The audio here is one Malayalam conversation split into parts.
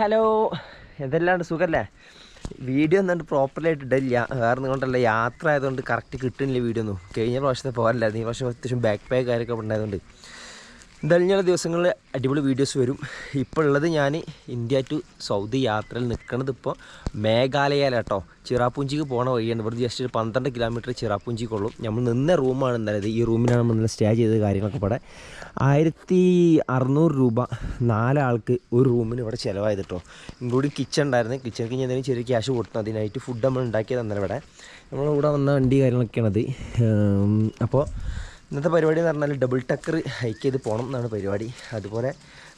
ഹലോ. എന്തെല്ലാണ്ട് സുഖല്ലേ? വീഡിയോ ഒന്നും പ്രോപ്പറായിട്ട് ഇടില്ല വേറെ കൊണ്ടല്ല. യാത്ര ആയതുകൊണ്ട് കറക്റ്റ് കിട്ടുന്നില്ല വീഡിയോ ഒന്നും. കഴിഞ്ഞ പ്രാവശ്യത്തെ പോകാനില്ലായിരുന്നു ഈ പ്രാവശ്യം അത്യാവശ്യം ബാക്ക് പാക്ക് കാര്യമൊക്കെ ഉണ്ടായതുകൊണ്ട്. എന്തായാലും ദിവസങ്ങളിൽ അടിപൊളി വീഡിയോസ് വരും. ഇപ്പോൾ ഉള്ളത് ഞാൻ ഇന്ത്യ ടു സൗദി യാത്രയിൽ നിൽക്കുന്നത് ഇപ്പോൾ മേഘാലയയിലാട്ടോ ചിറാപ്പൂഞ്ചിക്ക് പോണ വഴിയാണ്. ഇവിടെ ജസ്റ്റ് ഒരു പന്ത്രണ്ട് കിലോമീറ്റർ ചിറാപ്പൂഞ്ചിക്കുള്ളൂ നമ്മൾ നിന്ന റൂമാണ് എന്തായാലും ഈ റൂമിനാണ് നമ്മൾ സ്റ്റേ ചെയ്ത കാര്യങ്ങളൊക്കെ ഇവിടെ. ആയിരത്തി അറുന്നൂറ് രൂപ നാലാൾക്ക് ഒരു റൂമിന് ഇവിടെ ചിലവായത് കേട്ടോ. ഇൻക്ലൂഡിങ് കിച്ചൺ ഉണ്ടായിരുന്നു. കിച്ചണിക്ക് ഞാൻ എന്തെങ്കിലും ചെറിയ ക്യാഷ് കൊടുത്തു അതിനായിട്ട് ഫുഡ് നമ്മൾ ഉണ്ടാക്കിയത് അന്നേരം ഇവിടെ. നമ്മളിവിടെ വന്ന വണ്ടി കാര്യങ്ങളൊക്കെയാണത് അപ്പോൾ ഇന്നത്തെ പരിപാടി എന്ന് പറഞ്ഞാൽ ഡബിൾ ടക്കർ ഹൈക്ക് ചെയ്ത് പോകണം എന്നാണ് പരിപാടി. അതുപോലെ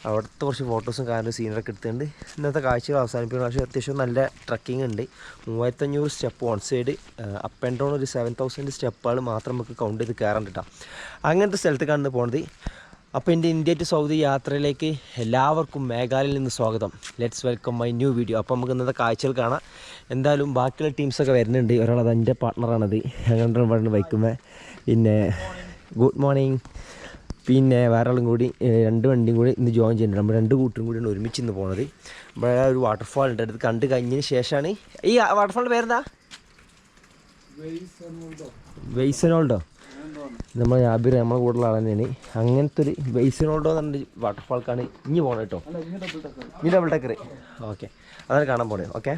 അവിടുത്തെ കുറച്ച് ഫോട്ടോസും കാര്യങ്ങളും സീനറൊക്കെ എടുത്തുകൊണ്ട് ഇന്നത്തെ കാഴ്ചകൾ അവസാനിപ്പിക്കുന്ന പക്ഷേ അത്യാവശ്യം നല്ല ട്രക്കിംഗ് ഉണ്ട്. മൂവായിരത്തഞ്ഞൂറ് step one side up and down ഒരു സെവൻ തൗസൻഡ് സ്റ്റെപ്പുകൾ മാത്രം നമുക്ക് കൗണ്ട് ചെയ്ത് കയറാൻ കിട്ടാം അങ്ങനത്തെ സ്ഥലത്തേക്കാണ് പോകുന്നത് അപ്പോൾ എന്റെ ഇന്ത്യ ടു സൗദി യാത്രയിലേക്ക് എല്ലാവർക്കും മേഘാലയയിൽ നിന്ന് സ്വാഗതം. Let's welcome my new video അപ്പോൾ നമുക്ക് ഇന്നത്തെ കാഴ്ചകൾ കാണാം. എന്തായാലും ബാക്കിയുള്ള ടീംസൊക്കെ വരുന്നുണ്ട്. ഒരാളത് എന്റെ പാർട്ട്ണറാണത് പറഞ്ഞ് വയ്ക്കുമ്പോൾ പിന്നെ ഗുഡ് മോർണിംഗ് പിന്നെ വേറെ ആളും കൂടി രണ്ട് വണ്ടിയും കൂടി ഇന്ന് ജോയിൻ ചെയ്യുന്നുണ്ട്. നമ്മൾ രണ്ട് കൂട്ടരും കൂടിയാണ് ഒരുമിച്ച് ഇന്ന് പോണത്. ഇവിടെ ഒരു വാട്ടർഫാൾ ഉണ്ട്. അടുത്ത് കണ്ട് കഴിഞ്ഞതിന് ശേഷമാണ്. ഈ വാട്ടർഫാളിന്റെ പേരെന്താ? വെയ്സനോൾഡോ. നമ്മൾ യാബിർ നമ്മളെ കൂടുതലുള്ള ആൾ തന്നെയാണ്. അങ്ങനത്തെ ഒരു വെയ്സനോൾഡോ എന്ന് പറഞ്ഞ വാട്ടർഫാൾക്കാണ് ഇനി പോകണം കേട്ടോ. ഇനി ഡബിൾ ടക്കർ ഓക്കെ അതാണ് കാണാൻ പോണേ ഓക്കെ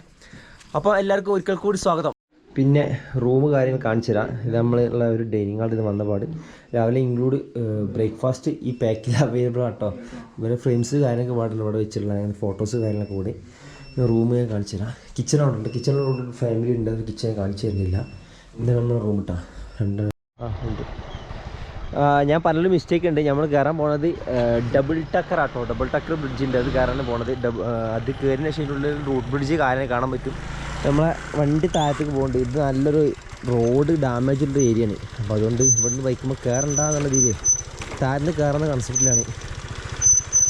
അപ്പോൾ എല്ലാവർക്കും ഒരിക്കൽ കൂടി സ്വാഗതം. പിന്നെ റൂം കാര്യങ്ങൾ കാണിച്ചു തരാം. ഇത് നമ്മളുള്ള ഒരു ഡൈനിങ് ഹാളിൽ നിന്ന് വന്ന പാട്. രാവിലെ ഇൻക്ലൂഡ് ബ്രേക്ക്ഫാസ്റ്റ് ഈ പാക്കിൽ അവൈലബിൾ ആട്ടോ. ഇവരെ ഫ്രെയിംസ് കാര്യങ്ങളൊക്കെ പാടില്ല. ഇവിടെ വെച്ചിട്ടുള്ള അങ്ങനെ ഫോട്ടോസ് കാര്യങ്ങളൊക്കെ കൂടി. റൂം ഞാൻ കാണിച്ചു തരാം. കിച്ചൺ ഉണ്ട്. കിച്ചണിലോട്ട് ഫാമിലി ഉണ്ട്. അത് കിച്ചൺ കാണിച്ചു തരുന്നില്ല. ഇത് നമ്മുടെ റൂം ഇട്ടാ രണ്ട് ആ ഉണ്ട്. ഞാൻ പറഞ്ഞൊരു മിസ്റ്റേക്ക് ഉണ്ട്. നമ്മൾ കയറാൻ പോണത് ഡബിൾ ടക്കർ ആട്ടോ. ഡബിൾ ടക്കർ ബ്രിഡ്ജിന്റെ അത് കയറാൻ പോണത്. അത് കയറിന് ശേഷം റൂട്ട് ബ്രിഡ്ജ് കാര്യം കാണാൻ പറ്റും. നമ്മളെ വണ്ടി താഴത്തേക്ക് പോകുന്നുണ്ട് ഇത് നല്ലൊരു റോഡ് ഡാമേജ് ഉള്ള ഏരിയ ആണ്. അപ്പോൾ അതുകൊണ്ട് ഇവിടുന്ന് ബൈക്കുമ്പോൾ കയറണ്ട എന്നുള്ള രീതിയിൽ താഴ്ന്ന് കയറുന്ന കൺസെപ്റ്റിലാണ്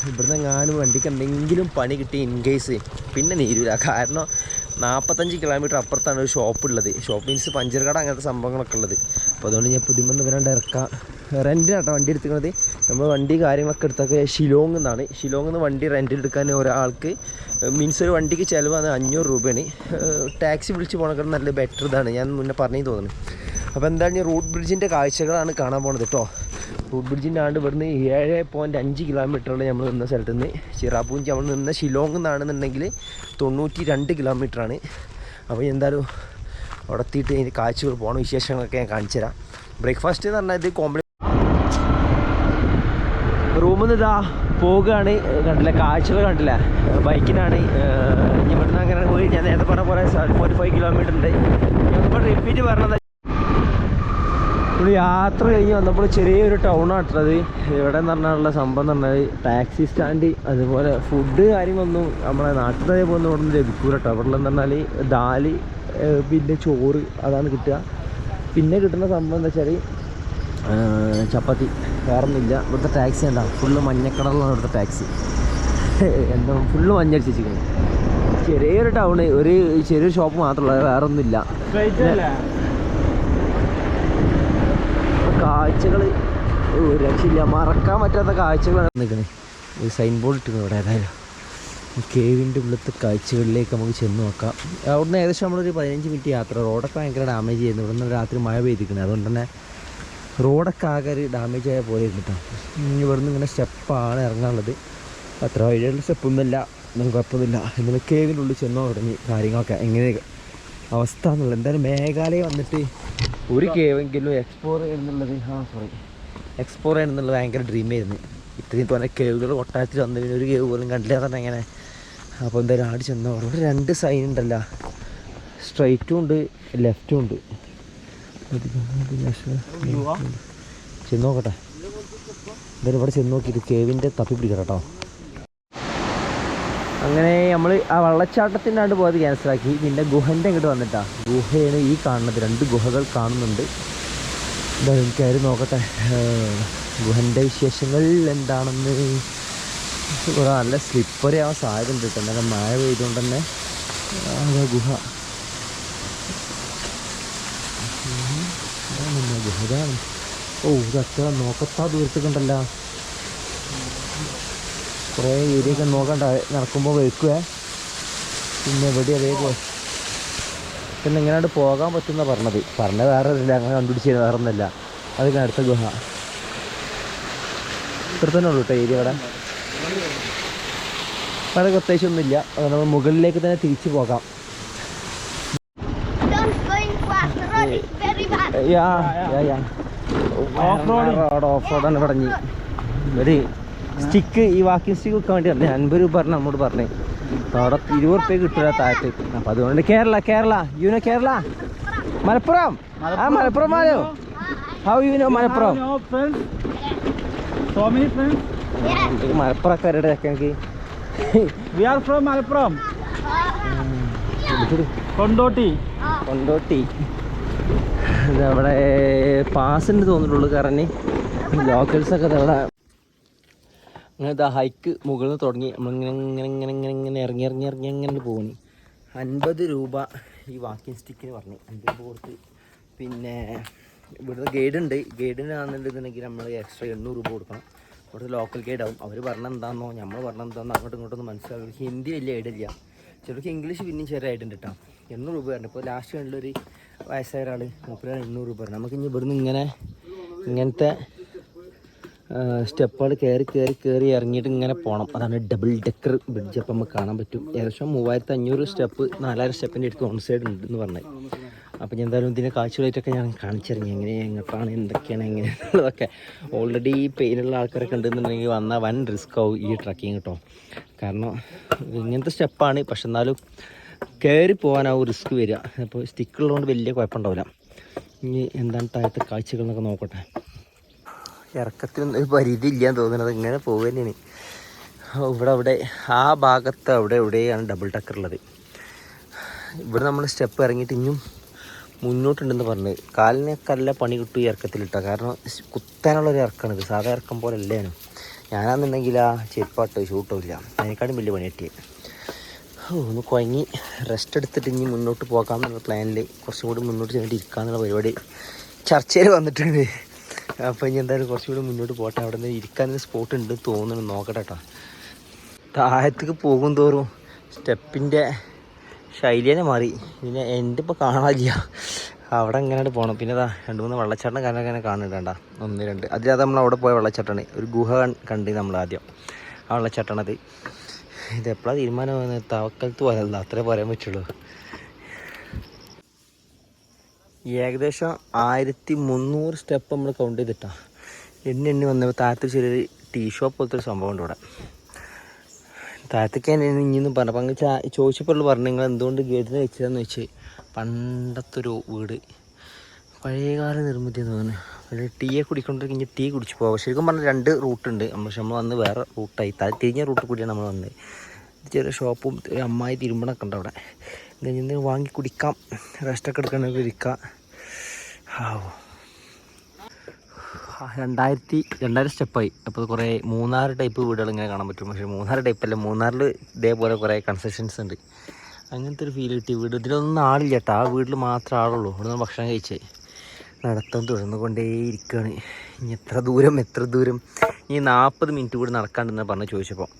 ഇവിടുന്ന് എങ്ങാനും വണ്ടിക്ക് എന്തെങ്കിലും പണി കിട്ടി ഇൻ കേസ് പിന്നെ നീരൂല. കാരണം നാൽപ്പത്തഞ്ച് കിലോമീറ്റർ അപ്പുറത്താണ് ഒരു ഷോപ്പ് ഉള്ളത്. ഷോപ്പ് മീൻസ് പഞ്ചർ കട അങ്ങനത്തെ സംഭവങ്ങളൊക്കെ ഉള്ളത്. അപ്പോൾ അതുകൊണ്ട് ഞാൻ പുതിമന്ന് വരാണ്ട് ഇറക്കാം. റെന്റിനാട്ടോ വണ്ടി എടുക്കുന്നത്. നമ്മൾ വണ്ടി കാര്യങ്ങളൊക്കെ എടുത്തൊക്കെ ഷിലോങ് എന്നാണ് ഷിലോങ് നിന്ന് വണ്ടി റെന്റിൽ എടുക്കാൻ ഒരാൾക്ക് മീൻസ് ഒരു വണ്ടിക്ക് ചിലവാണ് അഞ്ഞൂറ് രൂപയാണ്. ടാക്സി വിളിച്ച് പോകണക്കാൾ നല്ല ബെറ്റർ ഇതാണ്. ഞാൻ മുന്നേ പറഞ്ഞു തോന്നുന്നു. അപ്പോൾ എന്താണ് റൂട്ട് ബ്രിഡ്ജിന്റെ കാഴ്ചകളാണ് കാണാൻ പോണത് കേട്ടോ റൂട്ട് ബ്രിഡ്ജിന്റെ ആണ്ട് ഇവിടുന്ന് ഏഴ് പോയിന്റ് അഞ്ച് കിലോമീറ്ററാണ് നമ്മൾ നിന്ന സ്ഥലത്ത് നിന്ന് ചിറാപ്പൂഞ്ചി നമ്മൾ നിന്ന ഷിലോങ് എന്നാണെന്നുണ്ടെങ്കിൽ തൊണ്ണൂറ്റി രണ്ട് കിലോമീറ്ററാണ് അപ്പോൾ എന്തായാലും അവിടെ എത്തിയിട്ട് ഇതിന്റെ കാഴ്ചകൾ പോകണം വിശേഷങ്ങളൊക്കെ ഞാൻ കാണിച്ചു തരാം. ബ്രേക്ക്ഫാസ്റ്റ് എന്ന് പറഞ്ഞാൽ ഇത് കോംപ്ലി റൂമിൽ നിന്ന് ഇതാ പോകുകയാണ് കണ്ടില്ല? കാഴ്ചകൾ കണ്ടില്ല? ബൈക്കിനാണ്. ഇവിടുന്ന് അങ്ങനെ പോയി. ഞാൻ നേരത്തെ പറഞ്ഞ പോലെ ഫോർട്ടി ഫൈവ് കിലോമീറ്റർ ഉണ്ട്. ഇപ്പോൾ റിപ്പീറ്റ് പറഞ്ഞത് ഒരു യാത്ര കഴിഞ്ഞ് വന്നപ്പോൾ ചെറിയൊരു ടൗൺ ആട്ടത് ഇവിടെ എന്ന് പറഞ്ഞാലുള്ള സംഭവം എന്ന് പറഞ്ഞാൽ ടാക്സി സ്റ്റാൻഡ് അതുപോലെ ഫുഡ് കാര്യങ്ങളൊന്നും നമ്മളെ തന്നെ പോകുന്ന ഇവിടെ നിന്ന് ലഭിക്കൂല കേട്ടോ. ഇവിടെ എന്ന് പറഞ്ഞാൽ ദാൽ പിന്നെ ചോറ് അതാണ് കിട്ടുക. പിന്നെ കിട്ടുന്ന സംഭവം എന്താ വെച്ചാൽ ചപ്പാത്തി. വേറൊന്നുമില്ല. ഇവിടുത്തെ ടാക്സി ഉണ്ടാവും ഫുള്ള് മഞ്ഞക്കടലാണ് ഇവിടുത്തെ ടാക്സി എന്താ ഫുള്ള് മഞ്ഞടിച്ചിരിക്കുന്നത്. ചെറിയൊരു ടൗണ് ഒരു ചെറിയൊരു ഷോപ്പ് മാത്രമല്ല വേറെ ഒന്നുമില്ല കാഴ്ചകൾ രക്ഷയില്ല. മറക്കാൻ പറ്റാത്ത കാഴ്ചകളാണ് നിൽക്കുന്നത് ഒരു സൈൻ ബോർഡ് ഇട്ടിരുന്നു ഇവിടെ ഏതായാലും. കേവിന്റെ ഉള്ളിലത്തെ കാഴ്ചകളിലേക്ക് നമുക്ക് ചെന്ന് നോക്കാം. അവിടുന്ന് ഏകദേശം നമ്മളൊരു പതിനഞ്ച് മിനിറ്റ് യാത്ര. റോഡൊക്കെ ഭയങ്കര ഡാമേജ് ചെയ്യുന്നു. ഇവിടുന്ന് രാത്രി മഴ പെയ്തിരിക്കുന്നത് അതുകൊണ്ട് തന്നെ റോഡൊക്കെ ആകെ ഒരു ഡാമേജ് ആയ പോലെ ഇരുന്നു കേട്ടോ ഇനി ഇവിടുന്ന് ഇങ്ങനെ സ്റ്റെപ്പാണ് ഇറങ്ങാനുള്ളത്. അത്ര വഴിയുള്ള സ്റ്റെപ്പൊന്നുമില്ല ഒന്നും കുഴപ്പമൊന്നുമില്ല. ഇന്നലെ കേവിന്റെ ഉള്ളിൽ ചെന്നോ തുടങ്ങി കാര്യങ്ങളൊക്കെ എങ്ങനെ അവസ്ഥ എന്നുള്ളത് എന്തായാലും മേഘാലയ വന്നിട്ട് ഒരു കേവെങ്കിലും എക്സ്പ്ലോർ ചെയ്യണമെന്നുള്ളത് ആ സോറി എക്സ്പ്ലോർ എന്നുള്ളത് ഭയങ്കര ഡ്രീമായിരുന്നു ഇത്രയും പറഞ്ഞ കേവുകൾ കൊട്ടാരത്തിൽ വന്നു പിന്നെ ഒരു കേവ് പോലും കണ്ടില്ല തന്നെ എങ്ങനെ അപ്പോൾ എന്തായാലും ആടി ചെന്ന അവിടെ രണ്ട് സൈൻ ഉണ്ടല്ലോ. സ്ട്രൈറ്റും ഉണ്ട് ലെഫ്റ്റും ഉണ്ട്. ചെന്ന് നോക്കട്ടെ. എന്തായാലും ഇവിടെ ചെന്ന് നോക്കിയിട്ട് കേവിന്റെ തപ്പി പിടിക്കണം കേട്ടോ അങ്ങനെ നമ്മൾ ആ വെള്ളച്ചാട്ടത്തിന്റെ ആണ്ട് പോയത് ക്യാൻസലാക്കി പിന്നെ ഗുഹന്റെ അങ്ങോട്ട് വന്നിട്ടാ. ഗുഹയാണ് ഈ കാണുന്നത്. രണ്ട് ഗുഹകൾ കാണുന്നുണ്ട്. എന്തായാലും കയറി നോക്കട്ടെ. ഗുഹന്റെ വിശേഷങ്ങൾ എന്താണെന്ന്. നല്ല സ്ലിപ്പറി ആവാൻ സാധ്യത ഉണ്ട് കേട്ടോ. എന്നാലും മഴ പെയ്തുകൊണ്ട് തന്നെ. ഗുഹ. ഗുഹ ഓ ഇത് അത്ര നോക്കത്താ ദൂരത്തേക്കുണ്ടല്ലോ കുറേ ഏരിയ ഒക്കെ നോക്കണ്ട നടക്കുമ്പോൾ വെക്കുക പിന്നെ എവിടെ അതേപോലെ പിന്നെ ഇങ്ങനെ പോകാൻ പറ്റുന്ന പറഞ്ഞത്. പറഞ്ഞ വേറെ ഇല്ല അങ്ങനെ കണ്ടുപിടിച്ചത് വേറെ ഒന്നല്ല. അതൊക്കെ അടുത്ത ഗുഹ. ഇത്രത്തന്നെ തന്നെ ഉള്ളൂ കേട്ടോ ഏരിയ അവിടെ. വളരെ പ്രത്യേകിച്ചൊന്നുമില്ല അത് നമ്മൾ മുകളിലേക്ക് തന്നെ തിരിച്ചു പോകാം. ഓഫ് റോഡ് ഓഫ് റോഡാണ് പറഞ്ഞ്. ഒരു സ്റ്റിക്ക് ഈ വാക്കിംഗ് സ്റ്റിക്ക് വെക്കാൻ വേണ്ടി പറഞ്ഞു അൻപത് രൂപ പറഞ്ഞു നമ്മോട് പറഞ്ഞു. അവിടെ ഇരുപത് റുപ്യ കിട്ടില്ല താഴത്ത്. അപ്പം അതുകൊണ്ട് Kerala Kerala. You know Kerala? Malappuram. ആ മലപ്പുറം. ആരോ? How you know Malappuram. മലപ്പുറക്കാരുടെ We are from Malappuram, Uh, Kondoti. Kondotty. ഇതവിടെ പാസിന് തോന്നിട്ടുള്ളൂ കാരണം ലോക്കൽസൊക്കെ അവിടെ അങ്ങനത്തെ ഹൈക്ക് മുകളിൽ നിന്ന് തുടങ്ങി. നമ്മളിങ്ങനെ ഇങ്ങനെ ഇങ്ങനെ ഇങ്ങനെ ഇങ്ങനെ ഇറങ്ങി ഇറങ്ങി ഇറങ്ങി അങ്ങനെ പോകണി അൻപത് രൂപ ഈ വാക്കിംഗ് സ്റ്റിക്കിന് പറഞ്ഞു. അൻപത് രൂപ കൊടുത്ത്. പിന്നെ ഇവിടുത്തെ ഗൈഡ് ഉണ്ട്. ഗൈഡിനാണെന്നുണ്ടെന്നുണ്ടെങ്കിൽ നമ്മൾ എക്സ്ട്രാ എണ്ണൂറ് രൂപ കൊടുക്കണം. ഇവിടുത്തെ ലോക്കൽ ഗൈഡ് ആവും. അവർ പറഞ്ഞ എന്താണെന്നോ നമ്മൾ പറഞ്ഞ എന്താണെന്നോ അങ്ങോട്ടും ഇങ്ങോട്ടൊന്നും മനസ്സിലാവില്ല. ഹിന്ദി വലിയ ഐഡിയ ചിലർക്ക് ഇംഗ്ലീഷ് പിന്നെയും ചെറിയ ഐഡിയ ഉണ്ട് കേട്ടോ എണ്ണൂറ് രൂപ പറഞ്ഞു ഇപ്പോൾ ലാസ്റ്റ് കണ്ടൊരു വയസ്സായ ഒരാൾ മുപ്പതിനാണ് എണ്ണൂറ് രൂപ പറഞ്ഞു. നമുക്ക് ഇനി ഇവിടുന്ന് ഇങ്ങനെ ഇങ്ങനത്തെ സ്റ്റെപ്പുകൾ കയറി കയറി കയറി ഇറങ്ങിയിട്ട് ഇങ്ങനെ പോകണം അതാണ് ഡബിൾ ഡെക്കർ ബ്രിഡ്ജ് അപ്പം നമുക്ക് കാണാൻ പറ്റും. ഏകദേശം മൂവായിരത്തി അഞ്ഞൂറ് സ്റ്റെപ്പ് നാലായിരം സ്റ്റെപ്പിന്റെ അടുത്ത് ഓൺ സൈഡ് ഉണ്ട് എന്ന് പറഞ്ഞത് അപ്പം ഞാൻ എന്തായാലും ഇതിന്റെ കാഴ്ചകളായിട്ടൊക്കെ ഞാൻ കാണിച്ചിറങ്ങി എങ്ങനെ എങ്ങോട്ടാണ് എന്തൊക്കെയാണ് എങ്ങനെയാണെന്നുള്ളതൊക്കെ ഓൾറെഡി പെയിനുള്ള ആൾക്കാരൊക്കെ ഉണ്ടെന്നുണ്ടെങ്കിൽ വന്നാൽ വൻ റിസ്ക് ആവും ഈ ട്രക്കിങ് കേട്ടോ കാരണം ഇങ്ങനത്തെ സ്റ്റെപ്പാണ്. പക്ഷെ എന്നാലും കയറി പോകാനാവും റിസ്ക് വരിക. അപ്പോൾ സ്റ്റിക്കുള്ളതുകൊണ്ട് വലിയ കുഴപ്പമുണ്ടാവില്ല. ഇനി എന്താണ് താഴത്തെ കാഴ്ചകൾ എന്നൊക്കെ നോക്കട്ടെ. ഇറക്കത്തിനൊന്നും ഒരു പരിധി ഇല്ലാന്ന് തോന്നുന്നത് ഇങ്ങനെ പോവുകയാണ് ഇവിടെ അവിടെ ആ ഭാഗത്ത് അവിടെ എവിടെയാണ് ഡബിൾ ടക്കർ ഉള്ളത്? ഇവിടെ നമ്മൾ സ്റ്റെപ്പ് ഇറങ്ങിയിട്ട് ഇനിയും മുന്നോട്ടുണ്ടെന്ന് പറഞ്ഞ്. കാലിനൊക്കെ പണി കിട്ടും ഈ ഇറക്കത്തിലിട്ട കാരണം കുത്താനുള്ള ഇറക്കമാണ് ഇത്. സാധാ ഇറക്കം പോലെ അല്ലേനും ഞാനാണെന്നുണ്ടെങ്കിൽ ആ ചെരുപ്പാട്ടോ ഷൂട്ടോ ഇല്ല അതിനേക്കാളും വലിയ പണി കിട്ടിയത് ഒന്ന് കുഴങ്ങി റെസ്റ്റ് എടുത്തിട്ട് ഇനി മുന്നോട്ട് പോകാമെന്നുള്ള പ്ലാനിൽ കുറച്ചും കൂടി മുന്നോട്ട് ചെന്നിട്ട് ഇരിക്കാമെന്നുള്ള പരിപാടി ചർച്ചയിൽ വന്നിട്ടുണ്ട്. അപ്പോൾ ഇനി എന്തായാലും കുറച്ചും കൂടി മുന്നോട്ട് പോട്ടെ. അവിടെ നിന്ന് ഇരിക്കാനൊരു സ്പോട്ട് ഉണ്ട് തോന്നുന്നു. നോക്കട്ടെ കേട്ടോ താഴത്തേക്ക് പോകും തോറും സ്റ്റെപ്പിന്റെ ശൈലി തന്നെ മാറി. പിന്നെ എന്റെ ഇപ്പോൾ കാണാനില്ല അവിടെ എങ്ങനെ പോകണം പിന്നെ അതാ രണ്ട് മൂന്ന് വെള്ളച്ചാട്ടം കാരണം അങ്ങനെ കാണുന്നുണ്ട് ഒന്ന് രണ്ട്. അതിലത് നമ്മൾ അവിടെ പോയ വെള്ളച്ചാട്ടമാണ്. ഒരു ഗുഹ കണ്ടി നമ്മൾ ആദ്യം ആ വെള്ളച്ചാട്ടമാണത്. ഇത് എപ്പോഴാണ് തീരുമാനം തവക്കലത്ത് പോയതല്ല അത്രേ പറയാൻ പറ്റുള്ളൂ. ഏകദേശം ആയിരത്തി മുന്നൂറ് സ്റ്റെപ്പ് നമ്മൾ കൗണ്ട് ചെയ്തിട്ടാ. എണ്ണി എണ്ണി വന്നപ്പോൾ താഴത്ത് ചെറിയൊരു ടീ ഷോപ്പ് പോലത്തെ ഒരു സംഭവം ഉണ്ട് ഇവിടെ. താഴത്തേക്ക് ഇനിയൊന്നും പറഞ്ഞപ്പോൾ അങ്ങ് അങ്ങനെ ചോദിച്ചപ്പോൾ പറഞ്ഞു നിങ്ങൾ എന്തുകൊണ്ട് ഗേറ്റിന് വെച്ചതെന്ന് വെച്ച് പണ്ടത്തെ ഒരു വീട്. പഴയകാല നിർമ്മിതി എന്ന് പറഞ്ഞു. ഒരു ടീയെ കുടിക്കൊണ്ടിരിക്കുന്ന ടീ കുടിച്ച് പോകാം ശരിക്കും പറഞ്ഞാൽ രണ്ട് റൂട്ടുണ്ട് പക്ഷെ നമ്മൾ വന്ന് വേറെ റൂട്ടായി. തിരിഞ്ഞ റൂട്ട് കൂടിയാണ് നമ്മൾ വന്നത്. ചെറിയ ഷോപ്പും അമ്മായി തിരുമ്പണൊക്കെ ഉണ്ട് അവിടെ. വാങ്ങി കുടിക്കാം. റെസ്റ്റൊക്കെ എടുക്കണമെങ്കിൽ ഇരിക്കാം. രണ്ടായിരത്തി രണ്ടായിരം സ്റ്റെപ്പായി. അപ്പോൾ കുറേ മൂന്നാറ് ടൈപ്പ് വീടുകൾ ഇങ്ങനെ കാണാൻ പറ്റും. പക്ഷേ മൂന്നാറ് ടൈപ്പ് അല്ല മൂന്നാറിൽ ഇതേപോലെ കുറേ കൺസെഷൻസ് ഉണ്ട്. അങ്ങനത്തെ ഒരു ഫീൽ കിട്ടി. വീട് ഇതിലൊന്നും ആളില്ല കേട്ടോ ആ വീട്ടിൽ മാത്രമേ ആളുള്ളൂ. ഇവിടെ നിന്ന് ഭക്ഷണം കഴിച്ചേ. നടത്തം തുടർന്നു കൊണ്ടേയിരിക്കുകയാണ് ഇനി എത്ര ദൂരം എത്ര ദൂരം? ഇനി നാൽപ്പത് മിനിറ്റ് കൂടി നടക്കാണ്ടെന്ന് പറഞ്ഞ് ചോദിച്ചപ്പോൾ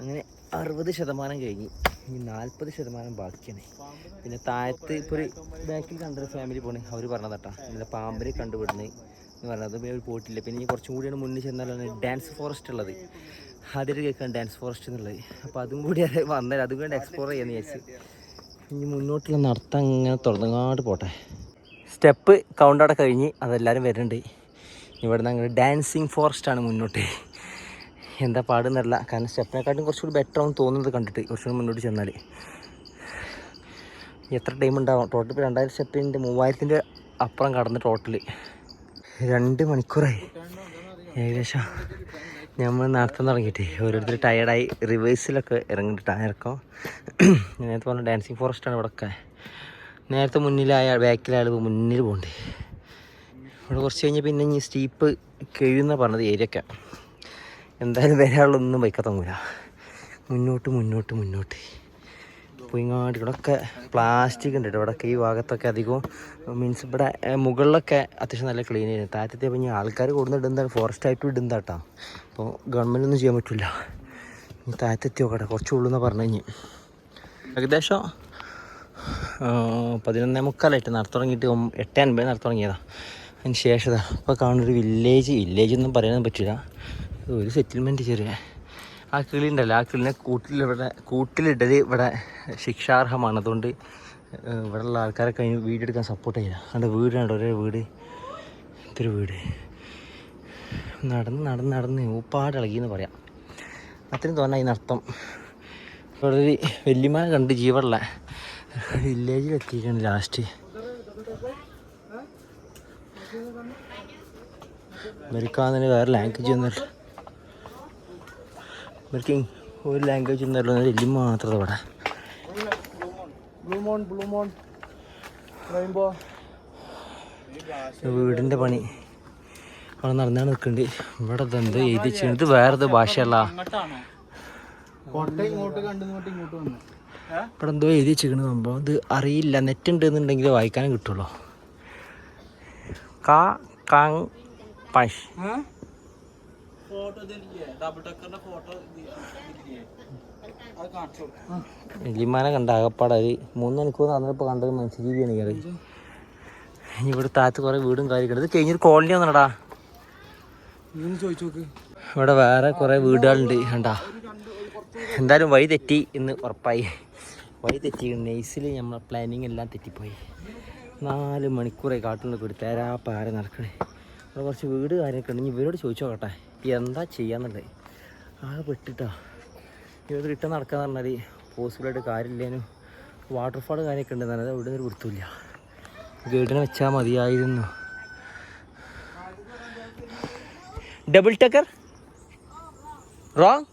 അങ്ങനെ അറുപത് ശതമാനം കഴിഞ്ഞ്. ഇനി നാൽപ്പത് ശതമാനം ബാക്കിയാണ്. പിന്നെ താഴത്ത് ഇപ്പോൾ ഒരു ബാക്കിൽ കണ്ടൊരു ഫാമിലി പോണേ. അവർ പറഞ്ഞതട്ടാ. ഇന്നലെ പാമ്പിനെ കണ്ടുപിടുന്നേ എന്ന് പറഞ്ഞത്. ഒരു പോയിട്ടില്ല. പിന്നെ ഇനി കുറച്ചും കൂടിയാണ് മുന്നിൽ ചെന്നാലാണ് ഡാൻസ് ഫോറസ്റ്റ് ഉള്ളത്. അതിൽ കേൾക്കാൻ ഡാൻസ് ഫോറസ്റ്റ് എന്നുള്ളത്. അപ്പോൾ അതും കൂടി വന്നാൽ അതും കൂടി എക്സ്പ്ലോർ ചെയ്യാന്ന് വിചാരിച്ച്. ഇനി മുന്നോട്ടുള്ള നടത്തം അങ്ങനെ തുടങ്ങാണ്ട് പോട്ടെ. സ്റ്റെപ്പ് കൗണ്ടവിടെ കഴിഞ്ഞ് അതെല്ലാവരും വരുന്നുണ്ട്. ഇവിടെ നിന്ന് അങ്ങനെ ഡാൻസിങ് ഫോറസ്റ്റാണ് മുന്നോട്ട്. എന്താ പാടുന്നല്ല കാരണം സ്റ്റെപ്പിനെക്കാട്ടും കുറച്ചുകൂടി ബെറ്റർ ആവും തോന്നുന്നത് കണ്ടിട്ട്. കുറച്ചുകൂടി മുന്നോട്ട് ചെന്നാൽ എത്ര ടൈം ഉണ്ടാവും? ടോട്ടൽ ഇപ്പോൾ രണ്ടായിരം സ്റ്റെപ്പിന്റെ മൂവായിരത്തിന്റെ അപ്പുറം കടന്ന് ടോട്ടൽ രണ്ട് മണിക്കൂറായി. ഏകദേശം നമ്മൾ നടത്താൻ തുടങ്ങിയിട്ട്. ഓരോരുത്തർ ടയർഡായി റിവേഴ്സിലൊക്കെ ഇറങ്ങിയിട്ട് ഇറക്കം. നേരത്തെ പറഞ്ഞ ഡാൻസിങ് ഫോറസ്റ്റാണ് ഇവിടെയൊക്കെ നേരത്തെ മുന്നിലായ ബാക്കിലായ മുന്നിൽ പോകണ്ടേ ഇവിടെ കുറച്ച് കഴിഞ്ഞ് പിന്നെ ഇനി സ്റ്റീപ്പ് കഴിയുന്ന പറഞ്ഞത് ഏരിയൊക്കെ എന്തായാലും വരാനുള്ളൊന്നും വൈക്കാത്ത തങ്ങൂല. മുന്നോട്ട് മുന്നോട്ട് മുന്നോട്ട്. പുയിങ്ങാണ്ട് ഇവിടെയൊക്കെ പ്ലാസ്റ്റിക് ഉണ്ട് ഇവിടെ ഈ ഭാഗത്തൊക്കെ അധികവും മീൻസ് ഇവിടെ മുകളിലൊക്കെ അത്യാവശ്യം നല്ല ക്ലീൻ ചെയ്യുന്നത് താഴത്തെ പിന്നെ ആൾക്കാർ കൊടുന്ന് ഇടുന്നതാണ്. ഫോറസ്റ്റ് ആയിട്ട് ഇടുന്ന കേട്ടോ അപ്പോൾ ഗവൺമെന്റ് ഒന്നും ചെയ്യാൻ പറ്റില്ല താഴത്തെത്തി നോക്കട്ടെ. കുറച്ച് ഉള്ളൂന്ന് പറഞ്ഞു കഴിഞ്ഞ് ഏകദേശം പതിനൊന്നേ മുക്കാലായിട്ട് നട തുടങ്ങിയിട്ട് ഒമ്പ- എട്ട് അൻപത് നട തുടങ്ങിയതാ. അതിന് ശേഷം അപ്പോൾ കാണുന്നൊരു വില്ലേജ് വില്ലേജ് ഒന്നും പറയാൻ പറ്റില്ല ഒരു സെറ്റിൽമെന്റ് ചെറിയ. ആ കിളി ഉണ്ടല്ലോ ആ കിളിനെ കൂട്ടിലിവിടെ കൂട്ടിലിടൽ ഇവിടെ ശിക്ഷാർഹമാണ്. അതുകൊണ്ട് ഇവിടെയുള്ള ആൾക്കാരൊക്കെ അതിന് വീടെടുക്കാൻ സപ്പോർട്ട് ചെയ്യില്ല അവിടെ വീടാണ് ഒരേ വീട്. ഇത്തിരി വീട്. നടന്ന് നടന്ന് നടന്ന് ഊപ്പാട് ഇളകിയെന്ന് പറയാം. അത്രയും തോന്നാ അതിനർത്ഥം ഇവിടെ ഒരു വല്യമാനെ കണ്ട് ജീവനുള്ള വില്ലേജിലെത്തിയിരിക്കുകയാണ് ലാസ്റ്റ് ഇവർക്കാണെങ്കിൽ വേറെ ലാംഗ്വേജ് ഒന്നുമില്ല ഇവർക്ക് ഒരു ലാംഗ്വേജ് ഒന്നുമില്ല എല്ലാം മാത്രം ഇവിടെ. Blue moon, blue moon. Rainbow. വീടിന്റെ പണി. അവിടെ നടന്നാണ് നിൽക്കുന്നുണ്ട് ഇവിടെ എന്ത് എഴുതി ചെയ്യുന്നത് വേറെ ഭാഷയല്ല. കോട്ട ഇങ്ങോട്ട് കണ്ടു ഇങ്ങോട്ട് ഇങ്ങോട്ട് വന്നു. ഇവിടെ എന്തോ എഴുതി വെച്ചിരിക്കണ സംഭവം. ഇത് അറിയില്ല. നെറ്റ് ഉണ്ട് എന്നുണ്ടെങ്കിൽ വായിക്കാനും കിട്ടുള്ളൂ. കാ കാങ് പഷ് ഫോട്ടോ ഡബിൾ ടക്കറിന്റെ ഫോട്ടോ അത് കാണിച്ചു വലിയമാനെ കണ്ട ആകപ്പാടെ ഒരു മൂന്ന് മണിക്കൂർ നടന്നപ്പോൾ കണ്ടത് മനുഷ്യജീവിയാണ് കയറി ഇനി ഇവിടെ താഴത്ത് കുറേ വീടും കാര്യമൊക്കെ ഇത് കഴിഞ്ഞൊരു കോളനി വന്നടാ ഇവിടെ വേറെ കുറേ വീടുകളുണ്ട്. കണ്ടാ. എന്തായാലും വഴി തെറ്റി എന്ന് ഉറപ്പായി. വഴി തെറ്റി. നെയ്സിൽ നമ്മളെ പ്ലാനിങ് എല്ലാം തെറ്റിപ്പോയി. നാല് മണിക്കൂറായി കാട്ടിലൊക്കെ കൂടി തേരാ പാര നടക്കണേ. ഇവിടെ കുറച്ച് വീട് കാര്യമൊക്കെ ഉണ്ട്. ഇനി ഇവരോട് ചോദിച്ചു നോക്കട്ടെ. എന്താ ചെയ്യാന്നുള്ളത്? ആകെ പെട്ടിട്ടാ ഇവർ റിട്ടേൺ നടക്കാന്ന് പറഞ്ഞാൽ പോസിബിളായിട്ട് കാര്യമില്ലേനും. വാട്ടർഫാൾ കാര്യമൊക്കെ ഉണ്ട്. പറഞ്ഞാൽ ഇവിടെ ഒരു വൃത്തിയില്ല ഗൈഡിനെ വെച്ചാൽ മതിയായിരുന്നു. ഡബിൾ ടക്കർ റോങ്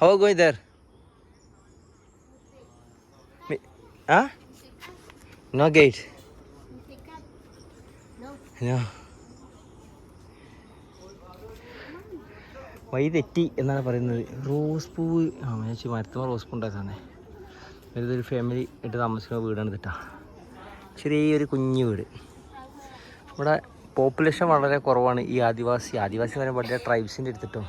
ഹൗ ഗോയി ദർ ആ? നോ ഗൈഡ് നോ വഴി തെറ്റി എന്നാണ് പറയുന്നത്. റോസ് പൂവ്. ആ ഞാൻ മരത്തുമ്പോൾ റോസ് പൂ ഉണ്ടാക്കാന്നെ ഇതൊരു ഫാമിലി ആയിട്ട് താമസിക്കുന്ന വീടാണ് ഇതിട്ടാ. ചെറിയൊരു കുഞ്ഞു വീട്. ഇവിടെ പോപ്പുലേഷൻ വളരെ കുറവാണ് ഈ ആദിവാസി. ആദിവാസി എന്ന് പറയുമ്പോൾ വലിയ ട്രൈബ്സിന്റെ എടുത്തിട്ടോ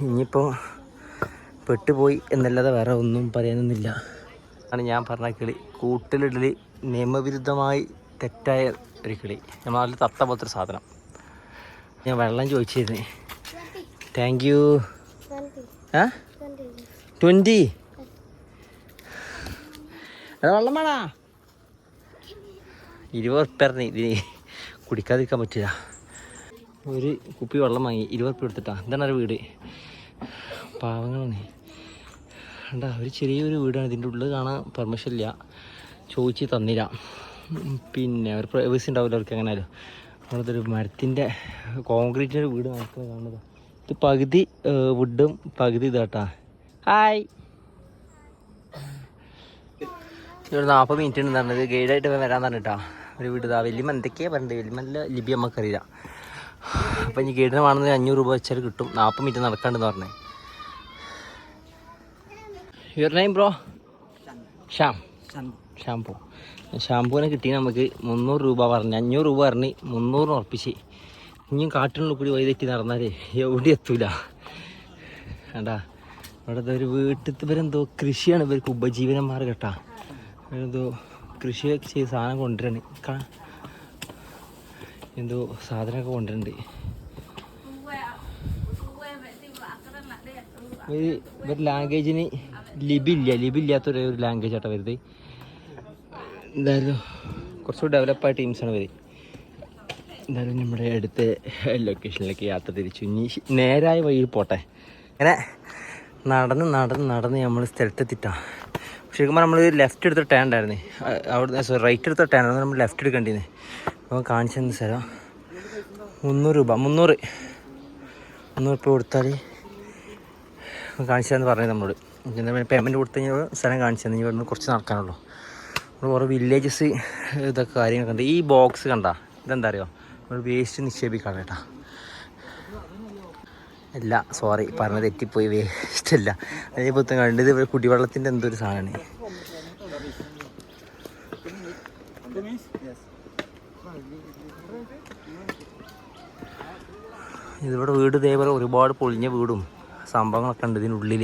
ഇനിയിപ്പോൾ പെട്ടുപോയി എന്നല്ലാതെ വേറെ ഒന്നും പറയാനൊന്നുമില്ല. ആണ് ഞാൻ പറഞ്ഞ കിളി. കൂട്ടിലിടൽ നിയമവിരുദ്ധമായി തെറ്റായ ഒരു കിളി. നമ്മളതിൽ നാട്ടിൽ തത്ത പോലത്തെ ഒരു സാധനം. ഞാൻ വെള്ളം ചോദിച്ചിരുന്നു. താങ്ക് യു ആ? ട്വന്റി എടാ വെള്ളം വേണാ? ഇരുപത് ഉറുപ്പ്യറിന് ഇതിന് കുടിക്കാതിരിക്കാൻ പറ്റില്ല. ഒരു കുപ്പി വെള്ളം വാങ്ങി ഇരുപത് ഉറുപ്പ് എടുത്തിട്ടാ. എന്താണ് ഒരു വീട്. പാവങ്ങളാണ്. കണ്ടാ ഒരു ചെറിയൊരു വീടാണ്. ഇതിന്റെ ഉള്ളിൽ കാണാൻ പെർമിഷൻ ഇല്ല. ചോദിച്ച് തന്നില്ല. പിന്നെ ഒരു പ്രൈവസി ഉണ്ടാവില്ല അവർക്ക് എങ്ങനെയാലും ഒരു മരത്തിന്റെ കോൺക്രീറ്റിന്റെ വീട് നമുക്ക് കാണുന്നത്. ഇത് പകുതി വുഡും പകുതി ഇതാട്ടാ. ഹായ് ഒരു നാൽപ്പത് മിനിറ്റ് ഉണ്ട് പറഞ്ഞത്. ഗൈഡായിട്ട് വരാൻ പറഞ്ഞിട്ടാ. ഒരു വീട് ഇതാ. വലിയ എന്തൊക്കെയാണ് പറഞ്ഞത് വലിയ ലിപി നമുക്കറിയില്ല അപ്പം ഇനി ഗൈഡിന് വേണമെന്ന് അഞ്ഞൂറ് രൂപ വെച്ചാൽ കിട്ടും. നാൽപ്പത് മിനിറ്റ് നടക്കാണ്ടെന്ന് പറഞ്ഞേ. Your name bro Shyam shampoo ഷാംപൂവിനെ കിട്ടി നമുക്ക്. മുന്നൂറ് രൂപ പറഞ്ഞ് അഞ്ഞൂറ് രൂപ പറഞ്ഞ് മുന്നൂറിന് ഉറപ്പിച്ച്. ഇനിയും കാട്ടിനുള്ളിൽ കൂടി വഴി തെറ്റി നടന്നാലേ എവിടെ എത്തൂല. വേണ്ടാ ഇവിടുത്തെ ഒരു വീട്ടിൽ ഇവരെന്തോ കൃഷിയാണ്. ഇവർക്ക് ഉപജീവനന്മാർ കേട്ടാ. എന്തോ കൃഷിയൊക്കെ ചെയ്ത് സാധനം കൊണ്ടുവരാണ്. എന്തോ സാധനമൊക്കെ കൊണ്ടുവരുന്നുണ്ട് ഒരു ഇവരുടെ ലാംഗ്വേജിന് ലിപില്ല. ഇല്ല ലിപി ഇല്ലാത്തൊരു ഒരു ലാംഗ്വേജ് ആട്ടോ വരുന്നത്. എന്തായാലും കുറച്ചുകൂടി ഡെവലപ്പായ ടീംസാണ് വരും എന്തായാലും നമ്മുടെ അടുത്ത ലൊക്കേഷനിലേക്ക് യാത്ര തിരിച്ചു. ഇനി നേരായ വഴിയിൽ പോട്ടെ. അങ്ങനെ നടന്ന് നടന്ന് നടന്ന് നമ്മൾ സ്ഥലത്തെത്തിട്ടാ ശരിക്കും പറഞ്ഞാൽ നമ്മൾ ലെഫ്റ്റ് എടുത്ത ടേൺ ഉണ്ടായിരുന്നു. അവിടെ സോറി റൈറ്റ് എടുത്ത ടേൺ ആയിരുന്നു നമ്മൾ ലെഫ്റ്റ് എടുക്കേണ്ടിന്ന് അപ്പോൾ കാണിച്ചെന്ന് സ്ഥലം മുന്നൂറ് രൂപ മുന്നൂറ്. മുന്നൂറ് രൂപ കൊടുത്താൽ കാണിച്ചതെന്ന് പറഞ്ഞു നമ്മളോട്. എന്താ പേയ്മെന്റ് കൊടുത്തു കഴിഞ്ഞാൽ സ്ഥലം കാണിച്ചു തന്നെ ഇവിടുന്ന് കുറച്ച് നടക്കാനുള്ളൂ. നമ്മൾ കുറേ വില്ലേജസ് ഇതൊക്കെ കാര്യങ്ങളൊക്കെ ഉണ്ട് ഈ ബോക്സ് കണ്ട ഇതെന്താ അറിയോ നമ്മൾ വേസ്റ്റ് നിക്ഷേപിക്കാണ് കേട്ടോ. അല്ല സോറി പറഞ്ഞത് തെറ്റിപ്പോയി വേസ്റ്റ് അല്ല. അതേ പുത്തം കണ്ടത് കുടിവെള്ളത്തിന്റെ എന്തോ ഒരു സാധനമാണ്. ഇതിവിടെ വീട് ഇതേപോലെ ഒരുപാട് പൊളിഞ്ഞ വീടും സംഭവങ്ങളൊക്കെ ഉണ്ട് ഇതിനുള്ളിൽ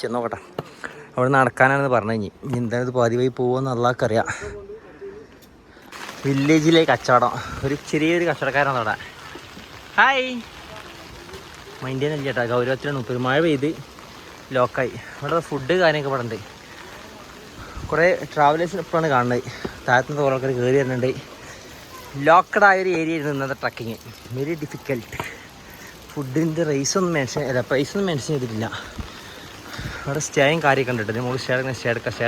ചെന്നോക്കട്ടെ അവിടെ നടക്കാനാണെന്ന് പറഞ്ഞു കഴിഞ്ഞ്. ഇനി എന്തായാലും ഇത് പാതി വഴി പോകുമെന്ന് അള്ളാഹ്ക്കറിയാം വില്ലേജിലെ കച്ചവടം. ഒരു ചെറിയൊരു കച്ചവടക്കാരാണ് അവിടെ. ഹായ് മൈൻഡ് ചെയ്യുന്നില്ല ചേട്ടാ. ഗൗരവത്തിലാണ് മുപ്പത് മഴ പെയ്ത് ലോക്കായി ഇവിടെ ഫുഡ് കാര്യമൊക്കെ ഇവിടെ കുറേ ട്രാവലേഴ്സിന് ഇപ്പോഴാണ് കാണുന്നത്. താഴത്തുനിന്ന് കുറേ ആൾക്കാർ കയറി വരുന്നുണ്ട്. ലോക്കഡായ ഒരു ഏരിയ ആയിരുന്നു ഇന്നത്തെ ട്രക്കിങ് വെരി ഡിഫിക്കൽട്ട് ഫുഡിന്റെ റേസ് ഒന്നും മെൻഷൻ അല്ല പ്രൈസ് ഒന്നും മെൻഷൻ ചെയ്തിട്ടില്ല. അവിടെ സ്റ്റേയും കാര്യമൊക്കെ ഉണ്ട് നമ്മൾ സ്റ്റേ എടുക്കണം സ്റ്റേ എടുക്കാം സ്റ്റേ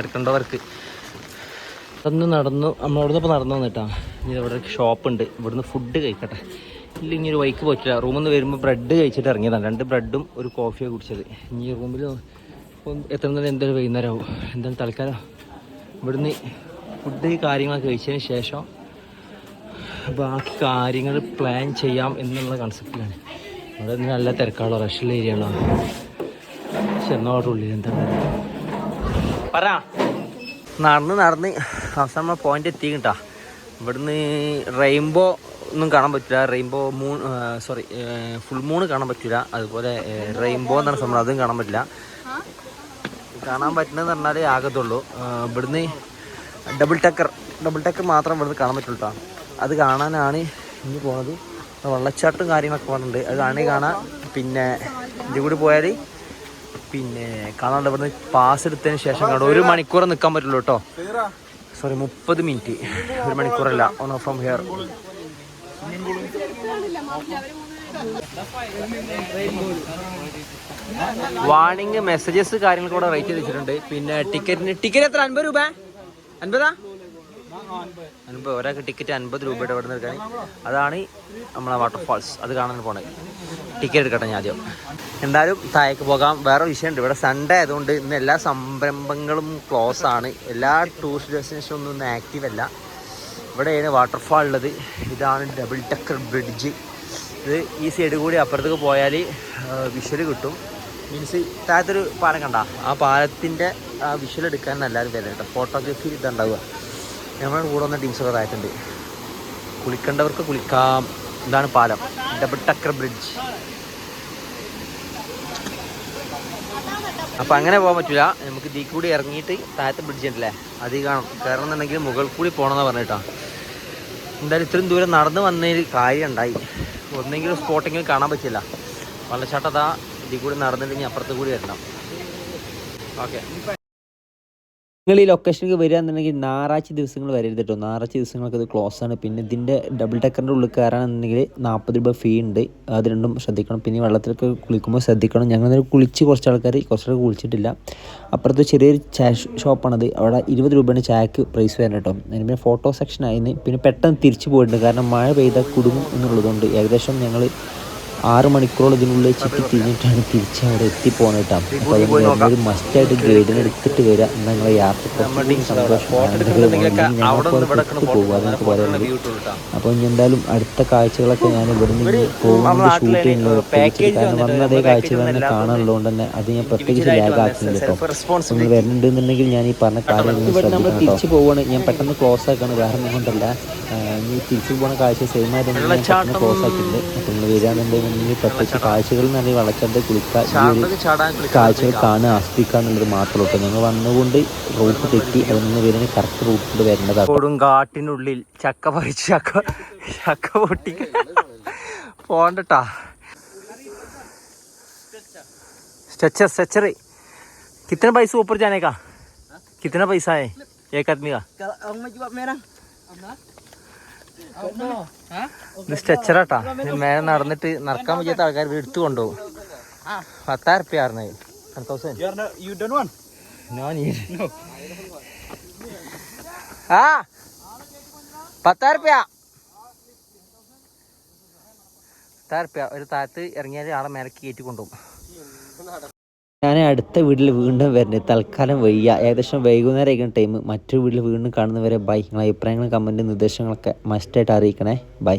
നടന്നു. നമ്മൾ അവിടെ നിന്ന് നടന്നു വന്നിട്ടാ. ഇനി ഇവിടെ ഷോപ്പ് ഉണ്ട്. ഇവിടുന്ന് ഫുഡ് കഴിക്കട്ടെ. ഇല്ല ഇനി ഒരു വൈക്ക് പറ്റില്ല റൂമിൽ നിന്ന് വരുമ്പോൾ ബ്രെഡ് കഴിച്ചിട്ട് ഇറങ്ങിയതാണ്. രണ്ട് ബ്രെഡും ഒരു കോഫിയോ കുടിച്ചത്. ഇനി റൂമിൽ എത്ര നേരം എന്തായാലും വൈകുന്നേരം ആവും എന്താണ് തൽക്കാലം ഇവിടുന്ന് ഫുഡ് കാര്യങ്ങളൊക്കെ കഴിച്ചതിന് ശേഷം ബാക്കി കാര്യങ്ങൾ പ്ലാൻ ചെയ്യാം എന്നുള്ള കൺസെപ്റ്റിലാണ് ഇവിടെ നല്ല തിരക്കാണോ റഷ്യൽ ഏരിയ എന്താ പറ. നടന്ന് നടന്ന് അവസാന പോയിന്റ് എത്തി കേട്ടാ ഇവിടുന്ന് റെയിൻബോ ഒന്നും കാണാൻ പറ്റില്ല rainbow moon sorry full moon കാണാൻ പറ്റില്ല അതുപോലെ റെയിൻബോ എന്നാണ് സംഭവം. അതും കാണാൻ പറ്റില്ല. കാണാൻ പറ്റുന്നതെന്ന് പറഞ്ഞാലേ ആകത്തുള്ളൂ. ഇവിടുന്ന് ഡബിൾ ടക്കർ ഡബിൾ ടക്കർ മാത്രം ഇവിടുന്ന് കാണാൻ പറ്റുള്ളൂ കേട്ടോ അത് കാണാനാണ് ഇനി പോണത്. വെള്ളച്ചാട്ടും കാര്യങ്ങളൊക്കെ പറഞ്ഞിട്ടുണ്ട് അത് കാണി കാണാം. പിന്നെ ഇതിൽ കൂടി പോയാൽ പിന്നെ കാണാണ്ട് ഇവിടുന്ന് പാസ് എടുത്തതിന് ശേഷം കാണാം ഒരു മണിക്കൂർ നിൽക്കാൻ പറ്റുള്ളൂ കേട്ടോ. സോറി മുപ്പത് മിനിറ്റ് ഒരു മണിക്കൂറല്ല. On from here warning messages കാര്യങ്ങൾ കൂടെ റേറ്റ് ചെയ്തിട്ടുണ്ട് പിന്നെ ടിക്കറ്റിന് ടിക്കറ്റ് എത്ര? അൻപത് രൂപ? അൻപതാ? അൻപത് ഒരാൾക്ക് ടിക്കറ്റ് അൻപത് രൂപയുടെ ഇവിടെ നിൽക്കാൻ അതാണ് നമ്മളെ വാട്ടർഫാൾസ് അത് കാണാൻ പോണേ. ടിക്കറ്റ് എടുക്കട്ടെ ഞാൻ ആദ്യം. എന്തായാലും താഴേക്ക് പോകാം. വേറെ വിഷയമുണ്ട്. ഇവിടെ സൺഡേ ആയതുകൊണ്ട് ഇന്ന് എല്ലാ സംരംഭങ്ങളും ക്ലോസ് ആണ്. എല്ലാ ടൂറിസ്റ്റ് ഡെസ്റ്റിനേഷനും ഒന്നും ഇന്ന് ആക്റ്റീവ് അല്ല. ഇവിടെയാണ് വാട്ടർഫാൾ ഉള്ളത്. ഇതാണ് ഡബിൾ ടക്കർ ബ്രിഡ്ജ് ഇത് ഈ സൈഡ് കൂടി അപ്പുറത്തേക്ക് പോയാൽ വിഷ്വൽ കിട്ടും. മീൻസ് താഴത്തൊരു പാലം കണ്ട? ആ പാലത്തിന്റെ ആ വിഷ്വൽ എടുക്കാൻ എല്ലാവരും വരുന്നത് കേട്ടോ. ഫോട്ടോഗ്രാഫി ഇതുണ്ടാവുക. നമ്മുടെ കൂടെ വന്ന ടീംസൊക്കെ താഴത്തുണ്ട് കുളിക്കേണ്ടവർക്ക് കുളിക്കാം. ഇതാണ് പാലം. ഡബിൾ ടക്കർ ബ്രിഡ്ജ് അപ്പം അങ്ങനെ പോകാൻ പറ്റില്ല നമുക്ക് ഇതിൽ കൂടി ഇറങ്ങിയിട്ട് താഴത്തെ ബ്രിഡ്ജ് ഉണ്ടല്ലേ? അതിൽ കാണും. കയറണം എന്നുണ്ടെങ്കിൽ മുകളിൽ കൂടി പോകണമെന്ന് പറഞ്ഞിട്ടാ എന്തായാലും ഇത്രയും ദൂരം നടന്ന് വന്നതിൽ കാര്യം ഉണ്ടായി ഒന്നെങ്കിലും സ്പോട്ടെങ്കിലും കാണാൻ പറ്റില്ല. വള്ളച്ചാട്ടതാ അതാ ഇതിൽ കൂടി നടന്നിട്ടുണ്ടെങ്കിൽ അപ്പുറത്ത് കൂടി വരണം. ഓക്കെ നിങ്ങൾ ഈ ലൊക്കേഷനിലേക്ക് വരിക എന്നുണ്ടെങ്കിൽ ഞായറാഴ്ച ദിവസങ്ങൾ വരരുത് കേട്ടോ ഞായറാഴ്ച ദിവസങ്ങളൊക്കെ ഇത് ക്ലോസ് ആണ്. പിന്നെ ഇതിന്റെ ഡബിൾ ടെക്കറിന്റെ ഉള്ളിൽ കയറാണെന്നുണ്ടെങ്കിൽ നാൽപ്പത് രൂപ ഫീ ഉണ്ട്. അത് രണ്ടും ശ്രദ്ധിക്കണം. പിന്നെ വെള്ളത്തിലൊക്കെ കുളിക്കുമ്പോൾ ശ്രദ്ധിക്കണം. ഞങ്ങൾ കുളിച്ച് കുറച്ച് ആൾക്കാർ കുറച്ചൊക്കെ കുളിച്ചിട്ടില്ല. അപ്പുറത്ത് ചെറിയൊരു ചായ ഷോപ്പാണത് അവിടെ ഇരുപത് രൂപയാണ് ചായക്ക് പ്രൈസ് വരുന്നത് കേട്ടോ അതിന് പിന്നെ ഫോട്ടോ സെക്ഷൻ ആയിരുന്നു പിന്നെ പെട്ടെന്ന് തിരിച്ചു പോയിട്ടുണ്ട്. കാരണം മഴ പെയ്താൽ കുടുങ്ങും എന്നുള്ളതുകൊണ്ട് ഏകദേശം ഞങ്ങൾ ആറ് മണിക്കൂറോളം ഇതിനുള്ളിൽ ചുറ്റി തിരിഞ്ഞിട്ടാണ് തിരിച്ച് അവിടെ എത്തിപ്പോകുന്നത് കേട്ടോ അപ്പോൾ അതുകൊണ്ട് ഒരു മസ്റ്റായിട്ട് ഗൈഡിനെ എടുത്തിട്ട് വരിക നിങ്ങളെ യാത്ര സന്തോഷം. പോകുക അപ്പോൾ ഇനി എന്തായാലും അടുത്ത കാഴ്ചകളൊക്കെ ഞാൻ ഇവിടെ നിന്ന് പോകുന്നത് ഷൂട്ട് ചെയ്യുന്നത് കാരണം വന്ന അതേ കാഴ്ചകൾ തന്നെ കാണാനുള്ളതുകൊണ്ട് തന്നെ അത് ഞാൻ പ്രത്യേകിച്ച് ലാഗാക്കുന്നില്ല കേട്ടോ നിങ്ങൾ വരുന്നുണ്ടെന്നുണ്ടെങ്കിൽ ഞാൻ ഈ പറഞ്ഞ കാര്യങ്ങൾ ശ്രദ്ധിക്കണം കേട്ടോ പോവാണ്. ഞാൻ പെട്ടെന്ന് ക്ലോസ് ആക്കാണ്. വേറെ കൊണ്ടല്ല. ആ, ഇനി തിരിച്ചു പോകുന്ന കാഴ്ച സെയിം ആയതുകൊണ്ട് ഞാൻ പെട്ടെന്ന് ക്ലോസ് ആക്കിയിട്ടുണ്ട് അപ്പോൾ നിങ്ങൾ വരികയാണെന്നുണ്ടെങ്കിൽ പ്രത്യേകിച്ച് കാഴ്ചകൾ എന്ന് പറഞ്ഞാൽ വെള്ളച്ചാട്ടത്തിൽ കുളിക്കുക ഈ ഒരു കാഴ്ചകൾ കാണുക ആസ്വദിക്കുക എന്നുള്ളത് മാത്രമേ ഉള്ളൂ ഞങ്ങൾ വന്നുകൊണ്ട് റൂട്ട് തെറ്റി അതിൽ നിന്ന് വരുന്ന കറക്റ്റ് റൂട്ടിൽ വരേണ്ടതാണ് കൊടുങ്കാട്ടിനുള്ളിൽ ചക്ക പറിച്ച് ചക്ക ചക്ക പൊട്ടി പോണ്ടട്ടാ स्ट्रेचर स्ट्रेचर कितने पैसे ऊपर जाने का कितना पैसा है एक आदमी का ഇത് സ്ട്രെച്ചറാട്ടാ മേലെ നടന്നിട്ട് നടക്കാൻ പറ്റാത്ത ആൾക്കാർ എടുത്തു കൊണ്ടുപോകും. പത്തായിരം റുപ്യ ആയിരുന്നു തൗസൻഡ്? No need. ആ! പത്തായിരം റുപ്യ പത്തായിരം റുപ്യ ഒരു താഴത്ത് ഇറങ്ങിയാൽ ആളെ മേലേക്ക് കയറ്റി കൊണ്ടുപോകും. ഞാൻ അടുത്ത വീട്ടിൽ വീണ്ടും വരുന്നത് തൽക്കാലം വയ്യ. ഏകദേശം വൈകുന്നേരം ടൈം മറ്റൊരു വീട്ടിൽ വീണ്ടും കാണുന്നവരെ ബൈ നിങ്ങളെ അഭിപ്രായങ്ങളും കമന്റും നിർദ്ദേശങ്ങളൊക്കെ മസ്റ്റായിട്ട് അറിയിക്കണേ. ബൈ